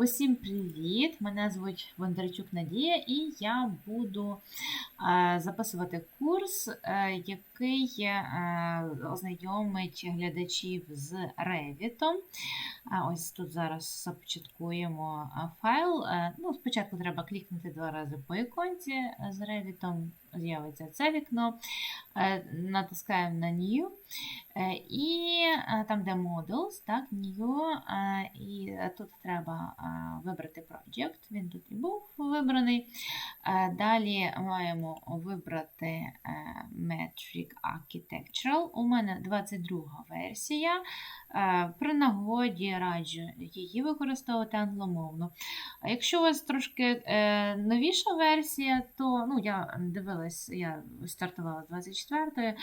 Усім привіт! Мене звуть Бондарчук Надія, і я буду е, записувати курс, е, який е, ознайомить глядачів з Revit. Ось тут зараз започаткуємо файл. Ну, Спочатку треба клікнути два рази по іконці з Revit, з'явиться це вікно. Е, Натискаємо на New. Е, І е, там, де Models, так, New, і тут треба вибрати Project, він тут і був вибраний. Далі маємо вибрати Metric Architectural. У мене 22 версія. При нагоді раджу її використовувати англомовно. Якщо у вас трошки новіша версія, то ну, я дивилась, я стартувала з 24-ї,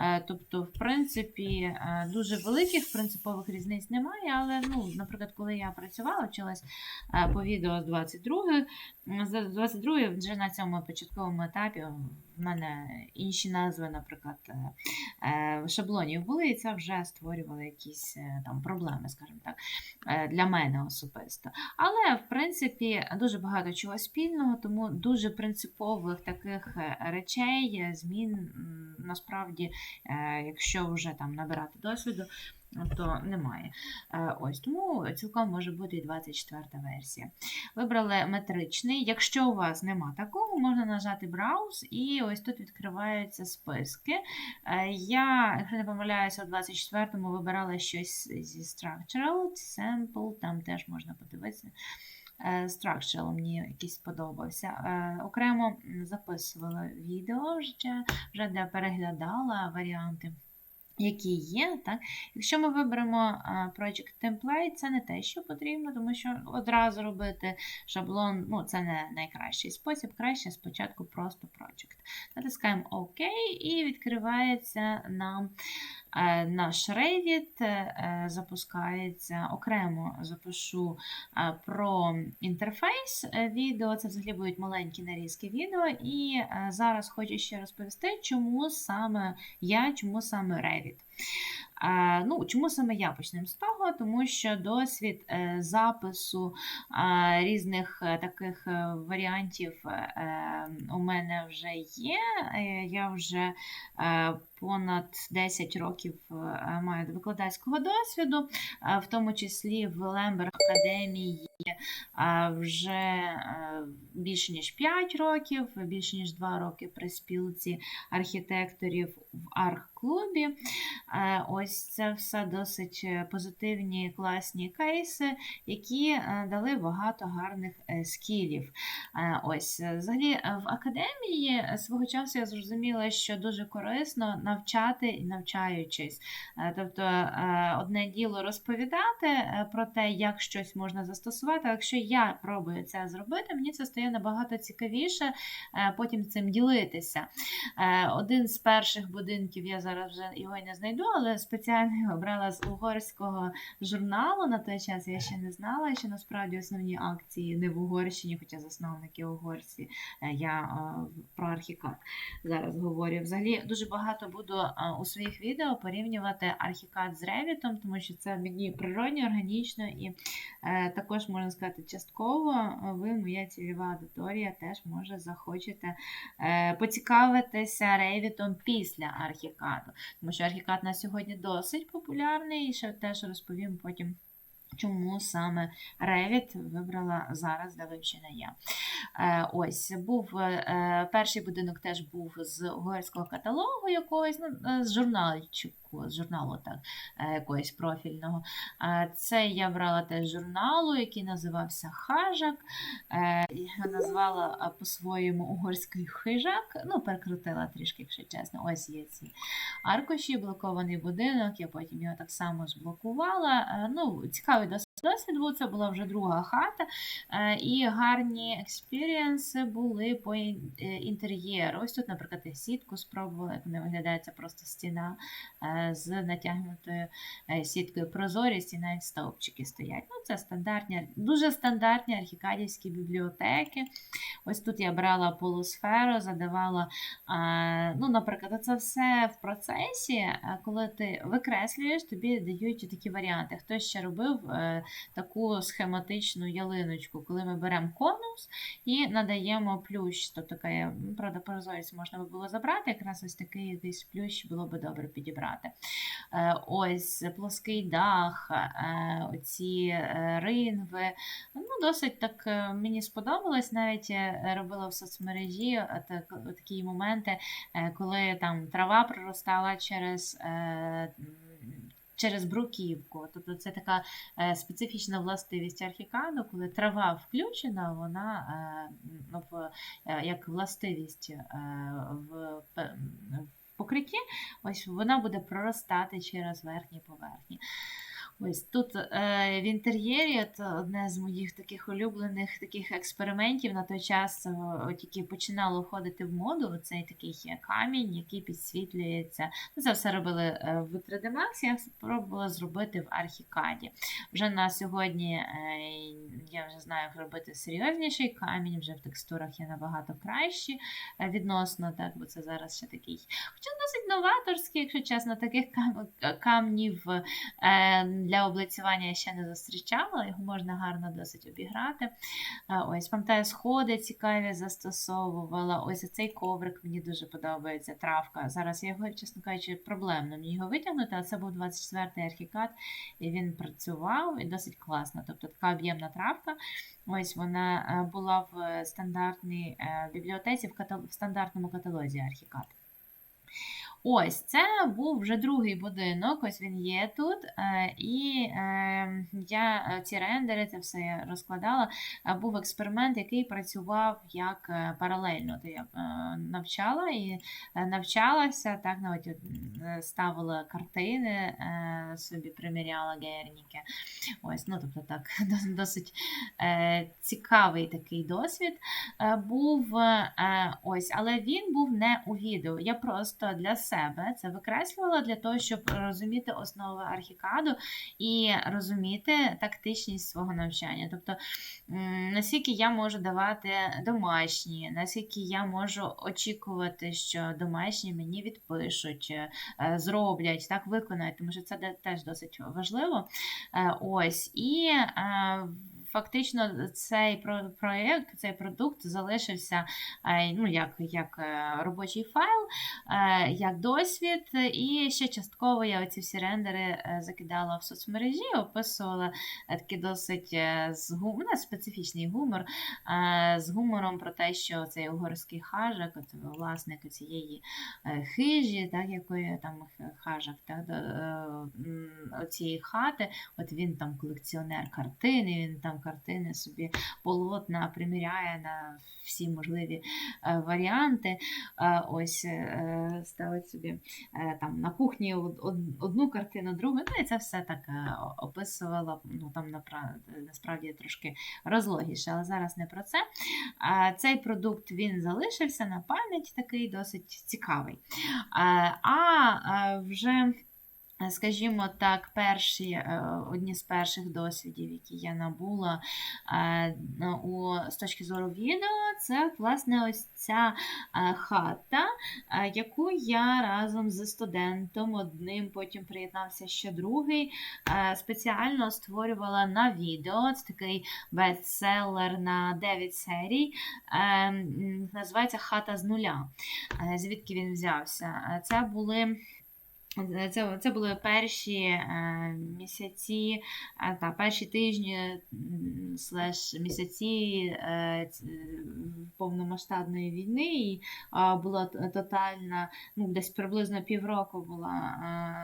е, тобто, в принципі, е, дуже великих принципових різниць немає, але, ну, наприклад, коли я працювала, вчилась е, по відео з 22-ї, з 22 вже на цьому початковому етапі в мене інші назви, наприклад, е, е, шаблонів були, і це вже створювало якісь е, там проблеми, скажімо так, для мене особисто. Але, в принципі, дуже багато чого спільного, тому дуже принципових таких речей, змін насправді, якщо вже там набирати досвіду, то немає. Е, Ось тому цілком може бути і 24 версія. Вибрали метричний. Якщо у вас нема такого, можна нажати Browse, і ось тут відкриваються списки. Е, Я, якщо не помиляюся, у 24-му вибирала щось зі Structural, Sample, там теж можна подивитися. Е, Structural мені якийсь сподобався. Е, Окремо записувала відео вже, вже де переглядала варіанти. Які є, так? Якщо ми виберемо Project Template, це не те, що потрібно, тому що одразу робити шаблон ну, це не найкращий спосіб. Краще спочатку просто Project. Натискаємо ОК і відкривається нам наш Revit, е, запускається окремо запишу е, про інтерфейс е, відео. Це взагалі будуть маленькі нарізки відео. І е, зараз хочу ще розповісти, чому саме я, чому саме Revit. Е, Ну, Чому саме я почнемо з того? Тому що досвід е, запису е, різних таких варіантів у мене вже є. Я вже понад 10 років маю викладацького досвіду, в тому числі в Лемберг Академії вже більше ніж 5 років, більше ніж 2 роки при спілці архітекторів в арх-клубі. Е, Ось це все досить е, позитивні, класні кейси, які е, дали багато гарних е, скілів. Ось, взагалі, в академії свого часу я зрозуміла, що дуже корисно навчати і навчаючись. Тобто, одне діло розповідати про те, як щось можна застосувати. Якщо я пробую це зробити, мені це стає набагато цікавіше потім цим ділитися. Один з перших будинків я зараз вже його й не знайду, але спеціально його брала з угорського журналу. На той час я ще не знала, що насправді основні акції не в Угорщині, хоча засновники угорці. Е, Я е, про архікад зараз говорю. Взагалі дуже багато буду е, у своїх відео порівнювати архікад з ревітом, тому що це мені природньо, органічно і також можна сказати, частково ви, моя цільова аудиторія, теж може захочете поцікавитися ревітом після архікаду. Тому що архікад на сьогодні досить популярний, і ще теж розповім потім. Чому саме Revit вибрала зараз для вивчення я. Е, ось був е, перший будинок теж був з угорського каталогу якогось, ну, е, з журнальчику, з журналу так, е, якогось профільного. Це я брала теж журналу, який називався Хажак. Я назвала е, по-своєму угорський хижак. Ну, перекрутила трішки, якщо чесно. Ось є ці аркуші, блокований будинок, я потім його так само зблокувала. Е, Ну, цікавий досвід був, це була вже друга хата, е, і гарні експірієнси були по е, інтер'єру. Ось тут, наприклад, я сітку спробувала, як вона виглядає, це просто стіна е, з натягнутою сіткою прозорість і навіть стовпчики стоять. Ну, це стандартні, дуже стандартні архікадівські бібліотеки. Ось тут я брала полусферу, задавала, ну, наприклад, це все в процесі, коли ти викреслюєш, тобі дають такі варіанти. Хтось ще робив таку схематичну ялиночку, коли ми беремо конус і надаємо плющ. Тобто, така, ну, правда, прозорість можна би було забрати, якраз ось такий якийсь плющ було би добре підібрати. Е, Ось плоский дах, е, оці е, ринви. Ну, Досить так мені сподобалось. Навіть робила в соцмережі так, такі моменти, коли там трава проростала через. Через бруківку, тобто це така е, специфічна властивість архікаду, коли трава включена, вона е, в, е, як властивість в покритті, ось вона буде проростати через верхні поверхні. Ось тут е, в інтер'єрі це одне з моїх таких улюблених таких експериментів на той час, е, тільки починало входити в моду. Цей такий е, камінь, який підсвітлюється. Ну, Це все робили е, в 3D Max, я спробувала зробити в Архікаді. Вже на сьогодні е, я вже знаю, як робити серйозніший камінь, вже в текстурах є набагато кращі е, відносно, так, бо це зараз ще такий. Хоча досить новаторський, якщо чесно, таких кам- камнів е, для облицювання я ще не зустрічала, його можна гарно досить обіграти. Ось, пам'ятаю, сходи цікаві застосовувала. Ось цей коврик мені дуже подобається, травка. Зараз я його, чесно кажучи, проблемно мені його витягнути, але це був 24-й архікат, і він працював і досить класно. Тобто така об'ємна травка. Ось вона е, була в стандартній е, бібліотеці, в, катал- в стандартному каталозі архікат. Ось це був вже другий будинок. Ось він є тут. е, І е, я е, ці рендери, це все розкладала. Був експеримент, який працював як паралельно. То я навчала і навчалася, так навіть е, ставила картини, собі приміряла герніки. Ось, ну тобто так, досить цікавий такий досвід був. Ось, але він був не у відео. Я просто для себе це викреслювала для того, щоб розуміти основи архікаду і розуміти тактичність свого навчання. Тобто, наскільки я можу давати домашні, наскільки я можу очікувати, що домашні мені відпишуть, е, зроблять, так виконають, тому що це теж досить важливо. Е, Ось і е, фактично цей про- проєкт, цей продукт залишився е, ну, як, як е, робочий файл, е, як досвід. І ще частково я оці всі рендери закидала в соцмережі, описувала такий досить з гум... ну, специфічний гумор з гумором про те, що цей угорський хажак, от власник цієї хижі, так, якої там хажак, так, до, оцієї хати, от він там колекціонер картини, він там картини собі полотна приміряє на всі можливі е, варіанти. Е, Ось е, ставить собі там на кухні од- од- одну картину, другу. Ну і це все так описувала. Ну там насправді трошки розлогіше, але зараз не про це. Цей продукт він залишився на пам'ять, такий досить цікавий. А вже. Скажімо так, перші, е, одні з перших досвідів, які я набула е, у, з точки зору відео, це власне ось ця е, хата, е, яку я разом з студентом одним, потім приєднався ще другий, е, спеціально створювала на відео. Це такий бестселер на 9 серій. Е, Називається Хата з нуля. Е, Звідки він взявся? Е, Це були. Це, це були перші е, місяці, е, та, перші тижні слеш місяці е, повномасштабної війни, і е, була тотальна, ну, десь приблизно півроку була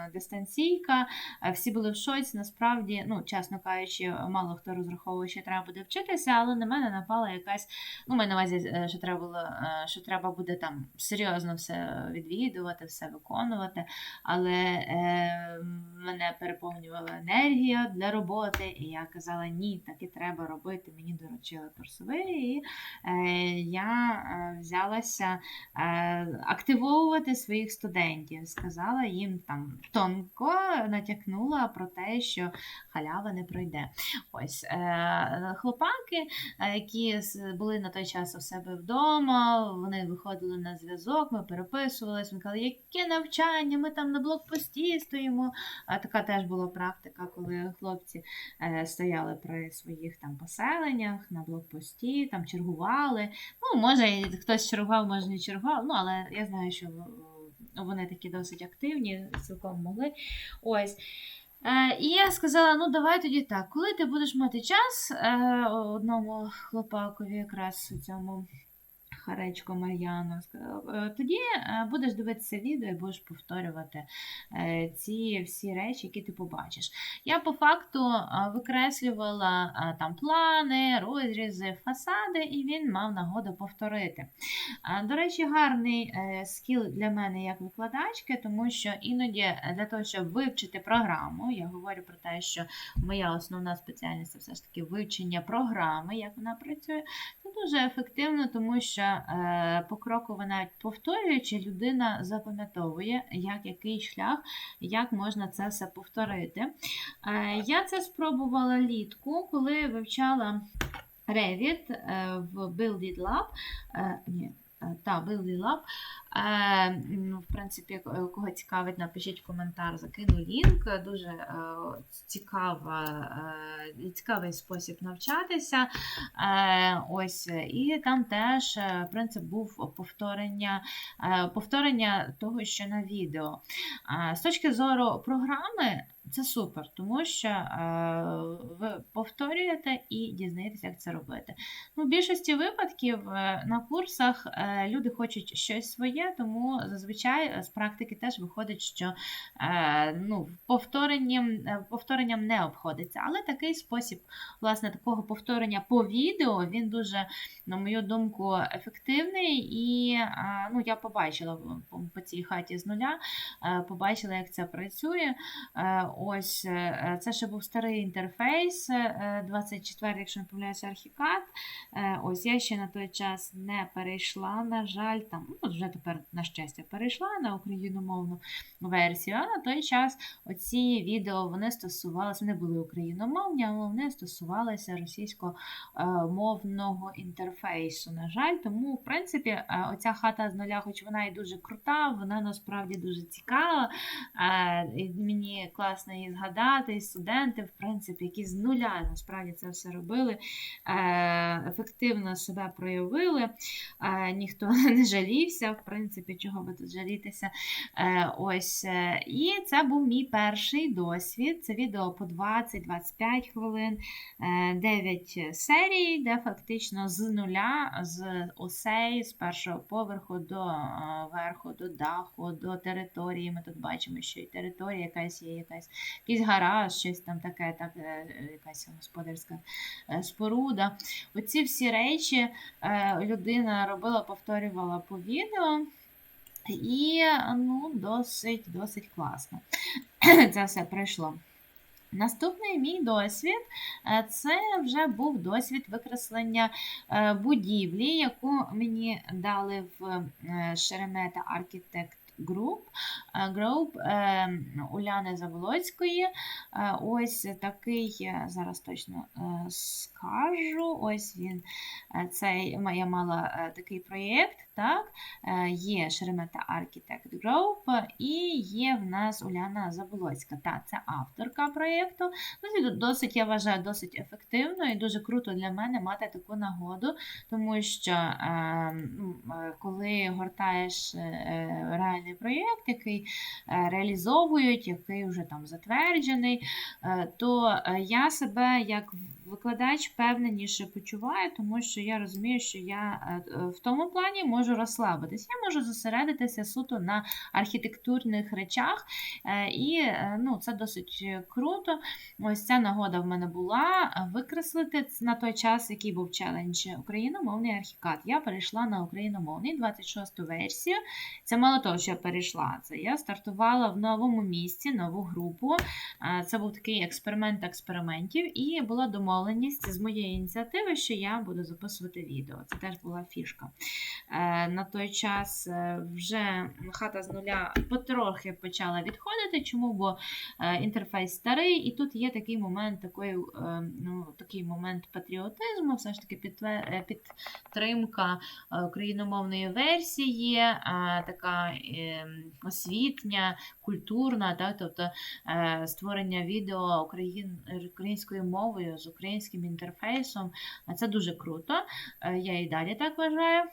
е, дистанційка. Е, Всі були в шоці. Насправді, ну, чесно кажучи, мало хто розраховує, що треба буде вчитися, але на мене напала якась, ну, маю на увазі, е, що треба було, е, що треба буде там серйозно все відвідувати, все виконувати але е, мене переповнювала енергія для роботи, і я казала, ні, так і треба робити. Мені доручили курсовий, і е, я е, взялася е, активовувати своїх студентів. Сказала їм там тонко натякнула про те, що халява не пройде. Ось е, хлопаки, е, які були на той час у себе вдома, вони виходили на зв'язок, ми переписувалися, ми казали, яке навчання, ми там на блокпості стоїмо. А така теж була практика, коли хлопці е, стояли при своїх там поселеннях на блокпості, там чергували. Ну, може, хтось чергував, може не чергував. Ну, але я знаю, що е, вони такі досить активні, цілком могли. Ось. Е, і я сказала: ну давай тоді так, коли ти будеш мати час е, одному хлопакові, якраз цьому Харечко Мар'яна сказала, «Е, тоді е, будеш дивитися відео і будеш повторювати е, ці всі речі, які ти побачиш. Я по факту викреслювала там плани, розрізи, фасади, і він мав нагоду повторити. До речі, гарний скіл для мене як викладачки, тому що іноді для того, щоб вивчити програму, я говорю про те, що моя основна спеціальність це все ж таки вивчення програми, як вона працює. Це дуже ефективно, тому що е, покроково навіть повторюючи, людина запам'ятовує, як який шлях, як можна це все повторити. Е, я це спробувала літку, коли вивчала Revit е, в Build It Lab. Ні, та, Build It Lab. Е, ну, в принципі, е, кого цікавить, напишіть коментар, закину лінк. Дуже е, цікава, е, цікавий спосіб навчатися. Е, ось, і там теж е, принцип був повторення, е, повторення того, що на відео. Е, з точки зору програми. Це супер, тому що е, ви повторюєте і дізнаєтеся, як це робити. Ну, в більшості випадків е, на курсах е, люди хочуть щось своє, тому зазвичай е, з практики теж виходить, що е, ну, повторенням, е, повторенням не обходиться. Але такий спосіб власне, такого повторення по відео він дуже, на мою думку, ефективний. І е, ну, я побачила по, по цій хаті з нуля, е, побачила, як це працює. Ось е, це ще був старий інтерфейс, е, 24, якщо не помиляюся, архікад. Е, Ось я ще на той час не перейшла, на жаль, там, ну, вже тепер, на щастя, перейшла на україномовну версію. А на той час оці відео вони стосувалися, вони були україномовні, але вони стосувалися російськомовного інтерфейсу. На жаль, тому, в принципі, е, оця хата з нуля, хоч вона і дуже крута, вона насправді дуже цікава. Е, Мені класно її згадати, і студенти, в принципі, які з нуля насправді це все робили, е, ефективно себе проявили, е, ніхто не жалівся, в принципі, чого би тут жалітися. Е, Ось, І це був мій перший досвід. Це відео по 20-25 хвилин, 9 серій, де фактично з нуля, з осей, з першого поверху до верху, до даху, до території. Ми тут бачимо, що і територія якась є, якась, якийсь гараж, щось там таке, так, е, якась господарська е, споруда. Оці всі речі е, людина робила, повторювала по відео. І ну, досить, досить класно. Це все пройшло. Наступний мій досвід е, це вже був досвід викреслення е, будівлі, яку мені дали в е, Шеремета Architect Group, е, Group е, Уляни Заволоцької. Е, Ось такий, е, зараз точно е, скажу. Ось він. Е, Цей я мала е, такий проєкт. Так, Е, є Шеремета Architect Group і є в нас Уляна Заболоцька. Так, це авторка проєкту. Досить, досить, я вважаю, досить ефективно і дуже круто для мене мати таку нагоду, тому що е, ну, е, коли гортаєш е, реальний проєкт, який е, реалізовують, який вже там затверджений, е, то е, я себе як викладач впевненіше почуваю, тому що я розумію, що я е, е, в тому плані можу розслабитись. Я можу зосередитися суто на архітектурних речах, е, і ну, це досить круто. Ось ця нагода в мене була викреслити на той час, який був челендж україномовний архікад. Я перейшла на україномовний 26 версію. Це мало того, що я перейшла. Це я стартувала в новому місці, нову групу. Це був такий експеримент експериментів, і була домовленість домовленість з моєї ініціативи, що я буду записувати відео. Це теж була фішка. Е, На той час е, вже хата з нуля потрохи почала відходити. Чому? Бо е, інтерфейс старий, і тут є такий момент, такої, е, ну, такий момент патріотизму, все ж таки підтримка україномовної версії, така е, освітня, культурна, так, тобто створення відео україн, українською мовою з українським інтерфейсом. Це дуже круто. Е, Я і далі так вважаю.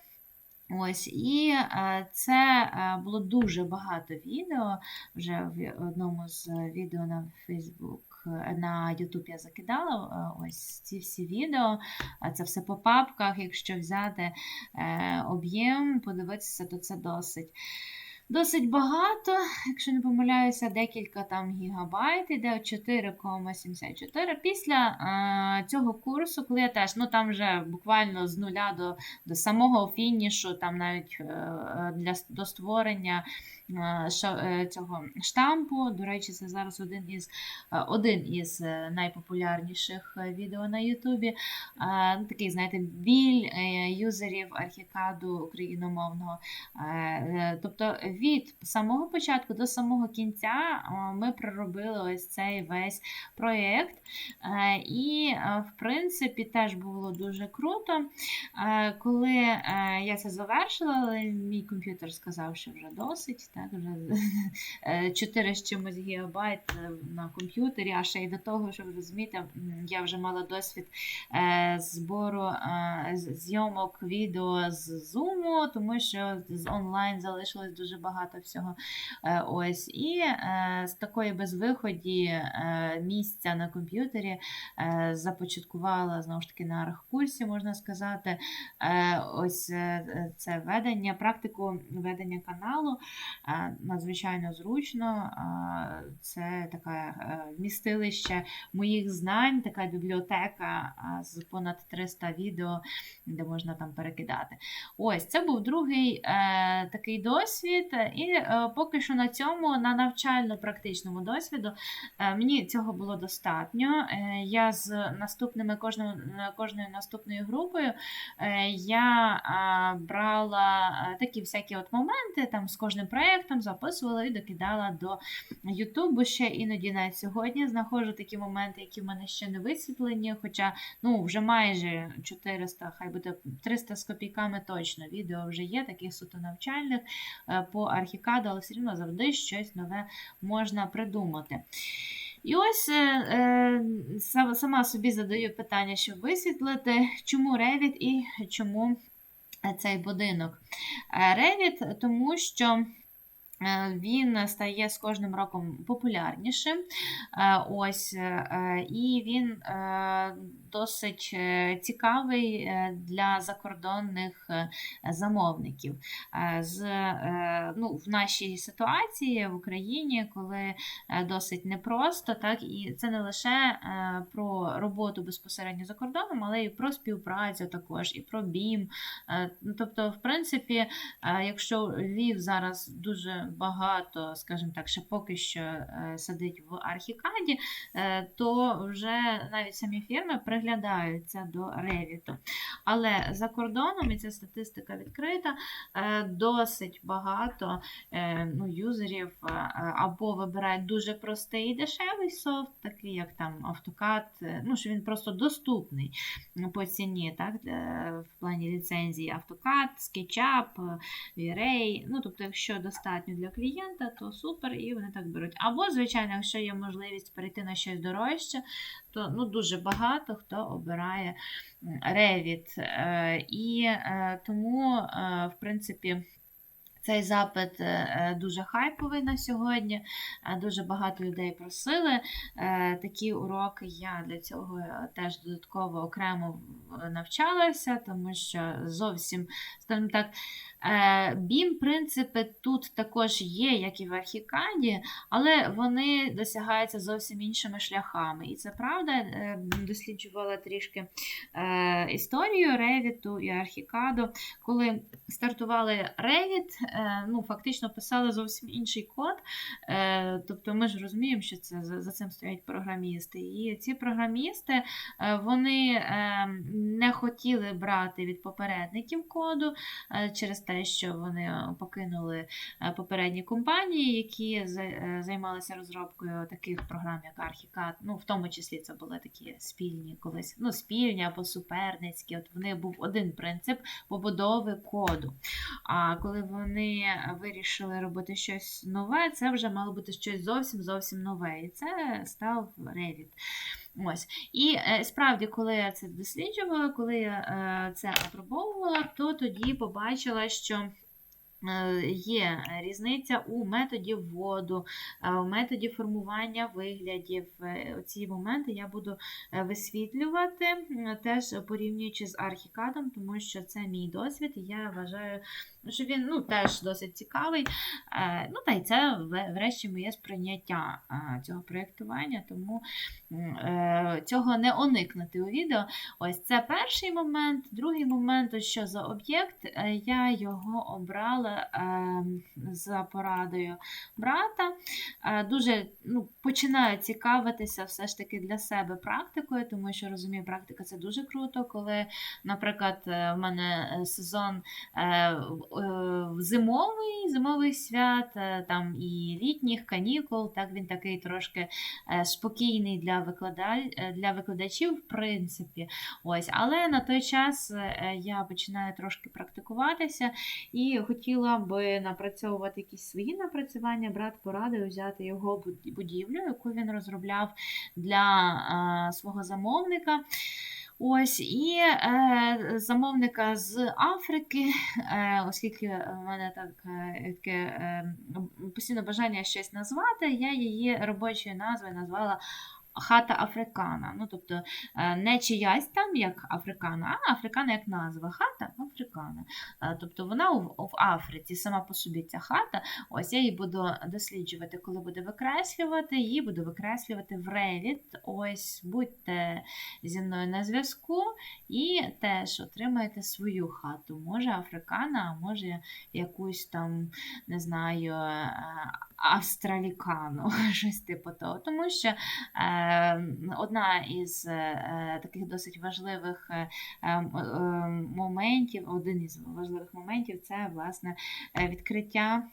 Ось, і е, це е, було дуже багато відео. Вже в одному з відео на е, на YouTube я закидала ось ці всі відео. Це все по папках. Якщо взяти об'єм, подивитися, то це досить. Досить багато, якщо не помиляюся, декілька там гігабайт, іде 4,74. Після е, цього курсу, коли я теж, ну там вже буквально з нуля до, до самого фінішу, там навіть е, для до створення е, е, цього штампу. До речі, це зараз один із е, один із е, найпопулярніших е, відео на Ютубі. Е, ну, Такий, знаєте, біль е, юзерів архікаду україномовного. Е, е, Тобто від самого початку до самого кінця е, ми проробили ось цей весь проєкт. Е, І, е, в принципі, теж було дуже круто. Е, Коли е, я це завершила, мій комп'ютер сказав, що вже досить, так, вже е, 4 з чимось гігабайт е, на комп'ютері, а ще й до того, щоб розумієте, я вже мала досвід е, збору е, зйомок відео з Zoom, тому що з онлайн залишилось дуже багато всього. Е, Ось. І е, з такої безвиході е, місця на комп'ютері е, започаткувала знову ж таки на архкурсі, можна сказати, е, ось е, це ведення, практику ведення каналу. Е, Надзвичайно зручно. Е, Це таке е, вмістилище моїх знань, така бібліотека з понад 300 відео, де можна там перекидати. Ось це був другий такий досвід, і поки що на цьому, на навчально-практичному досвіду, мені цього було достатньо. Я з наступними кожною, кожною наступною групою я брала такі всякі от моменти там з кожним проєктом, записувала і докидала до Ютубу. Ще іноді навіть сьогодні знаходжу такі моменти, які в мене ще не висвітлені, хоча ну, вже майже 400, хай буде 300 з копійками точно відео вже є, таких суто навчальних е, по архікаду, але все одно завжди щось нове можна придумати. І ось е, е, сама собі задаю питання, щоб висвітлити, чому Revit і чому цей будинок. Revit, тому що. Е, Він стає з кожним роком популярнішим. Е, Ось, е, і він досить цікавий для закордонних замовників. З, ну, в нашій ситуації в Україні, коли досить непросто, так, і це не лише про роботу безпосередньо за кордоном, але і про співпрацю також, і про. Е, ну, Тобто, в принципі, якщо Львів зараз дуже багато, скажімо так, ще поки що е, сидить в архікаді, е, то вже навіть самі фірми приглядаються до ревіту. Але за кордоном, і ця статистика відкрита, е, досить багато ну, юзерів або вибирають дуже простий і дешевий софт, такий як там е, ну, що він просто доступний по ціні, так, в плані ліцензії AutoCAD, SketchUp, V-Ray. Ну, тобто, якщо достатньо для клієнта, то супер, і вони так беруть. Або, звичайно, якщо є можливість перейти на щось дорожче, то ну, дуже багато хто обирає Revit. Е, І е, тому, е, в принципі, цей запит дуже хайповий на сьогодні. Дуже багато людей просили такі уроки. Я для цього теж додатково окремо навчалася, тому що зовсім, скажімо так, е, BIM принципи тут також є, як і в архікаді, але вони досягаються зовсім іншими шляхами. І це правда, е, досліджувала трішки е, історію Ревіту і архікаду. Коли стартували е, ну, фактично писали зовсім інший код. Тобто ми ж розуміємо, що це за, цим стоять програмісти. І ці програмісти вони е, не хотіли брати від попередників коду через те, що вони покинули е, попередні компанії, які е, займалися розробкою таких програм, як Archicad. Ну, в тому числі це були такі спільні колись, ну, спільні або суперницькі. От в них був один принцип побудови коду. А коли вони вирішили робити щось нове, це вже мало бути щось зовсім зовсім нове. І це став Revit. Ось. І е, справді, коли я це досліджувала, коли я е, це апробовувала, то тоді побачила, що. Е, Є різниця у методі вводу, е, у методі формування виглядів. Е, Ці моменти я буду висвітлювати, теж порівнюючи з архікадом, тому що це мій досвід, і я вважаю, що він ну, теж досить цікавий. Ну, та й це врешті моє сприйняття цього проєктування, тому цього не уникнути у відео. Ось це перший момент. Другий момент, що за об'єкт, я його обрала е, за порадою брата. Е, Дуже ну, починаю цікавитися все ж таки для себе практикою, тому що розумію, практика це дуже круто, коли, наприклад, е, в мене е, сезон зимовий, зимовий свят, там і літніх канікул, так він такий трошки спокійний для, викладаль, для викладачів, в принципі. Ось, але на той час я починаю трошки практикуватися і хотіла би напрацьовувати якісь свої напрацювання. Брат порадив взяти його будівлю, яку він розробляв для е, свого замовника. Ось і е, замовника з Африки, е, оскільки в мене так е, таке е, постійно бажання щось назвати, я її робочою назвою назвала Хата Африкана. Ну, тобто е, не чиясь там як Африкана, а Африкана як назва. Хата Африкана. Е, Тобто вона в, Африці сама по собі ця хата. Ось я її буду досліджувати, коли буду викреслювати. Її буду викреслювати в Revit. Ось будьте зі мною на зв'язку і теж отримаєте свою хату. Може Африкана, а може якусь там, не знаю, австралікану, щось типу того. Тому що е, одна із е, таких досить важливих е, моментів, один із важливих моментів це власне відкриття.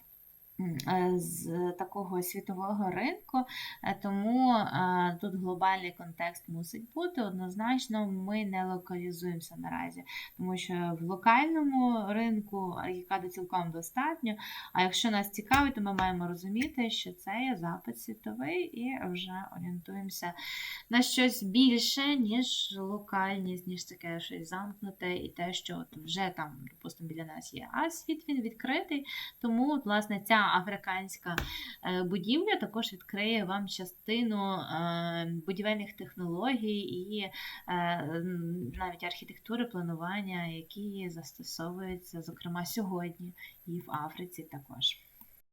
Е, З такого світового ринку, Е, тому е, тут глобальний контекст мусить бути. Однозначно, ми не локалізуємося наразі, тому що в локальному ринку архікаду цілком достатньо. А якщо нас цікавить, то ми маємо розуміти, що це є запит світовий, і вже орієнтуємося на щось більше, ніж локальність, ніж таке щось замкнуте, і те, що от вже там, допустимо, біля нас є. А світ він відкритий, тому, от, власне, ця африканська е, будівля також відкриє вам частину е, будівельних технологій і е, навіть архітектури планування, які застосовуються, зокрема, сьогодні і в Африці також.